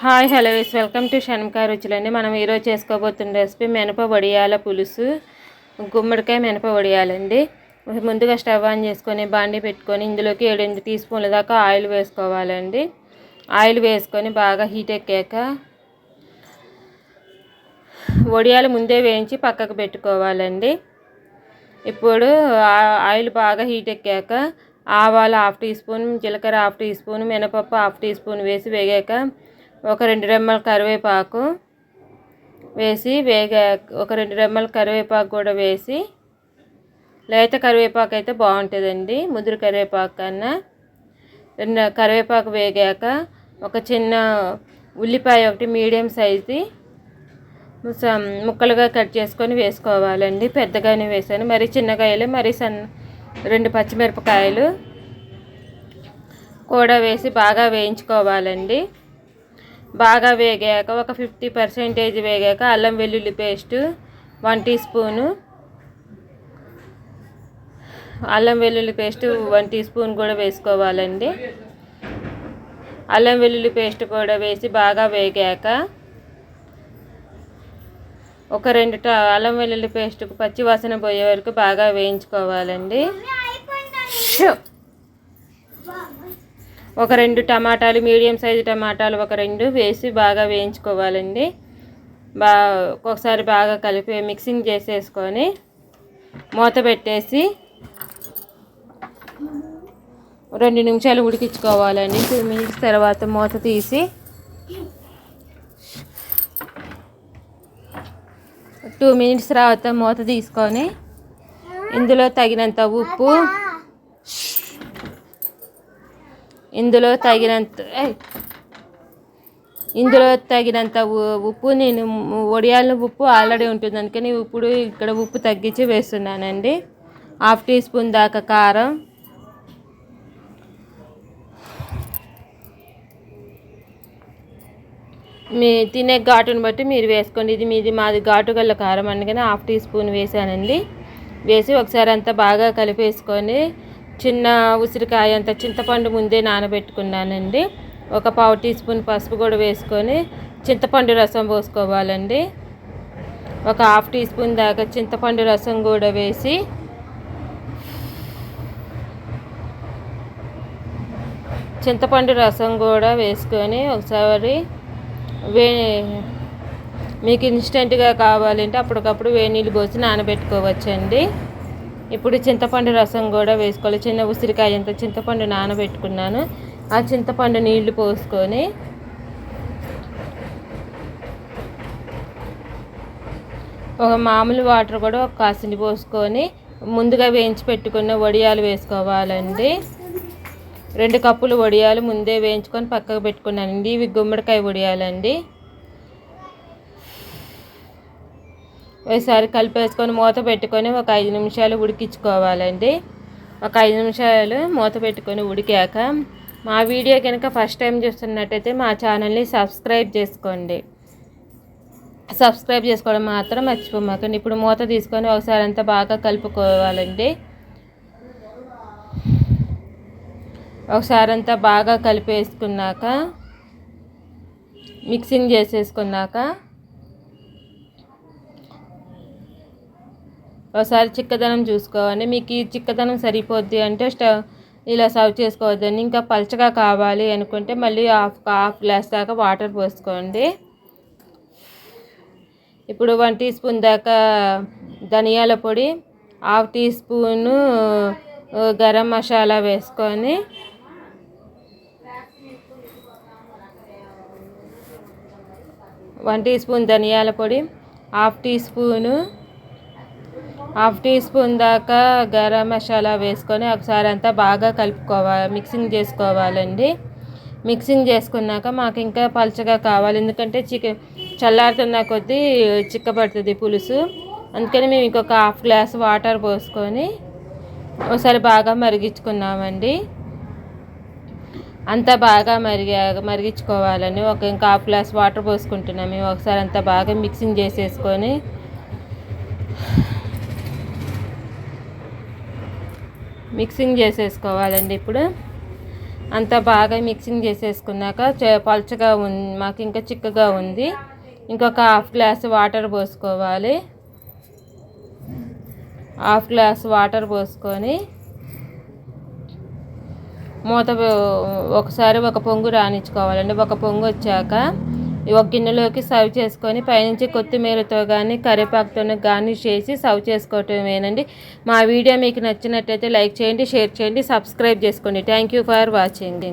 Hi hello is welcome to షణ్కాయ రుచులండి మనం ఈరోజు చేసుకోబోతున్న రెసిపీ మినప వడియాల పులుసు గుమ్మడికాయ మినప వడియాలండి. ముందుగా స్టవ్ ఆన్ చేసుకొని బాండి పెట్టుకొని ఇందులోకి ఏడెనిమిది టీ స్పూన్ల దాకా ఆయిల్ వేసుకోవాలండి. ఆయిల్ వేసుకొని బాగా హీట్ ఎక్కాక వడియాలు ముందే వేయించి పక్కకు పెట్టుకోవాలండి. ఇప్పుడు ఆయిల్ బాగా హీట్ ఎక్కాక ఆవాలు హాఫ్ టీ స్పూన్ జీలకర్ర హాఫ్ టీ స్పూన్ మినపప్పు హాఫ్ టీ స్పూన్ వేసి వేగాక ఒక రెండు రెమ్మల కరివేపాకు వేసి వేగా ఒక రెండు రెమ్మల కరివేపాకు కూడా వేసి లేత కరివేపాకు అయితే బాగుంటుందండి. ముదురు కరివేపాకు కన్నా. రెండు కరివేపాకు వేగాక ఒక చిన్న ఉల్లిపాయ ఒకటి మీడియం సైజుది ముక్కలుగా కట్ చేసుకొని వేసుకోవాలండి. పెద్దగానే వేసాను. మరీ చిన్నకాయలు మరీ సన్న రెండు పచ్చిమిరపకాయలు కూడా వేసి బాగా వేయించుకోవాలండి. బాగా వేగాక ఒక ఫిఫ్టీ పర్సెంటేజ్ వేగాక అల్లం వెల్లుల్లి పేస్ట్ వన్ టీ స్పూను. అల్లం వెల్లుల్లి పేస్ట్ వన్ టీ స్పూన్ కూడా వేసుకోవాలండి. అల్లం వెల్లుల్లి పేస్ట్ కూడా వేసి బాగా వేగాక ఒక రెండు అల్లం వెల్లుల్లి పేస్ట్ పచ్చి వాసన పోయే వరకు బాగా వేయించుకోవాలండి. ఒక రెండు టమాటాలు మీడియం సైజు టమాటాలు ఒక రెండు వేసి బాగా వేయించుకోవాలండి. బా ఒకసారి బాగా కలిపి మిక్సింగ్ చేసేసుకొని మూత పెట్టేసి రెండు నిమిషాలు ఉడికించుకోవాలండి. టూ మినిట్స్ తర్వాత మూత తీసి టూ మినిట్స్ తర్వాత మూత తీసుకొని ఇందులో తగినంత ఉప్పు ఇందులో తగినంత ఇందులో తగినంత ఉప్పు నేను వడియాల ఉప్పు ఆల్రెడీ ఉంటుంది. అందుకని ఇప్పుడు ఇక్కడ ఉప్పు తగ్గించి వేస్తున్నానండి. హాఫ్ టీ స్పూన్ దాకా కారం. మీ తినే ఘాటును బట్టి మీరు వేసుకోండి. ఇది మీది మాది ఘాటు గల్ల కారం. అందుకని హాఫ్ టీ స్పూన్ వేసానండి వేసి ఒకసారి అంతా బాగా కలిపేసుకొని చిన్న ఉసిరికాయ అంత చింతపండు ముందే నానబెట్టుకున్నానండి. ఒక పావు టీ స్పూన్ పసుపు కూడా వేసుకొని చింతపండు రసం పోసుకోవాలండి. ఒక హాఫ్ టీ స్పూన్ దాకా చింతపండు రసం కూడా వేసి చింతపండు రసం కూడా వేసుకొని ఒకసారి వే మీకు ఇన్స్టెంట్గా కావాలంటే అప్పటికప్పుడు వేడి నీళ్ళు పోసి నానబెట్టుకోవచ్చండి. ఇప్పుడు చింతపండు రసం కూడా వేసుకోవాలి. చిన్న ఉసిరికాయ ఎంత చింతపండు నానబెట్టుకున్నాను. ఆ చింతపండు నీళ్ళు పోసుకొని ఒక మామూలు వాటర్ కూడా ఒక కాసిని పోసుకొని ముందుగా వేయించి పెట్టుకున్న వడియాలు వేసుకోవాలండి. రెండు కప్పులు వడియాలు ముందే వేయించుకొని పక్కకు పెట్టుకున్నానండి. ఇవి గుమ్మడికాయ వడియాలండి. ఒకసారి కలిపేసుకొని మూత పెట్టుకొని ఒక ఐదు నిమిషాలు ఉడికించుకోవాలండి. ఒక ఐదు నిమిషాలు మూత పెట్టుకొని ఉడికాక మా వీడియో కనుక ఫస్ట్ టైం చూస్తున్నట్టయితే మా ఛానల్ని సబ్స్క్రైబ్ చేసుకోండి. సబ్స్క్రైబ్ చేసుకోవడం మాత్రం మర్చిపోమాకండి. ఇప్పుడు మూత తీసుకొని ఒకసారి అంతా బాగా కలుపుకోవాలండి. ఒకసారి అంతా బాగా కలిపేసుకున్నాక మిక్సింగ్ చేసేసుకున్నాక ఒకసారి చిక్కదనం చూసుకోవాలి. మీకు ఈ చిక్కదనం సరిపోద్ది అంటే స్టవ్ ఇలా సర్వ్ చేసుకోవద్దండి. ఇంకా పలచగా కావాలి అనుకుంటే మళ్ళీ హాఫ్ హాఫ్ గ్లాస్ దాకా వాటర్ పోసుకోండి. ఇప్పుడు వన్ టీ స్పూన్ దాకా ధనియాల పొడి half teaspoon garam masala వేసుకొని వన్ టీ స్పూన్ ధనియాల పొడి half teaspoon half teaspoon దాకా గరం మసాలా వేసుకొని ఒకసారి అంతా బాగా కలుపుకోవాలి మిక్సింగ్ చేసుకోవాలండి. మిక్సింగ్ చేసుకున్నాక మాకు ఇంకా పలచగా కావాలి ఎందుకంటే చికెన్ చల్లారుతున్న కొద్దీ చిక్కబడుతుంది పులుసు. అందుకని మేము ఇంకొక హాఫ్ గ్లాస్ వాటర్ పోసుకొని ఒకసారి బాగా మరిగించుకున్నామండి. అంతా బాగా మరిగా మరిగించుకోవాలని ఒక ఇంకా హాఫ్ గ్లాస్ వాటర్ పోసుకుంటున్నాం. మేము ఒకసారి అంతా బాగా మిక్సింగ్ చేసేసుకొని మిక్సింగ్ చేసేసుకోవాలండి ఇప్పుడు. అంతా బాగా మిక్సింగ్ చేసేసుకున్నాక పలుచగా ఉంది మాకు ఇంకా చిక్కగా ఉంది. ఇంకొక హాఫ్ గ్లాస్ వాటర్ పోసుకోవాలి. హాఫ్ గ్లాస్ వాటర్ పోసుకొని మూత ఒకసారి ఒక పొంగు రానిచ్చుకోవాలండి. ఒక పొంగు వచ్చాక ఒక గిన్నెలోకి సర్వ్ చేసుకొని పైనుంచి కొత్తిమీరతో కానీ కరివేపాకుతో గార్నిష్ చేసి సర్వ్ చేసుకోవటమేనండి. మా వీడియో మీకు నచ్చినట్టయితే లైక్ చేయండి షేర్ చేయండి సబ్స్క్రైబ్ చేసుకోండి. Thank you for watching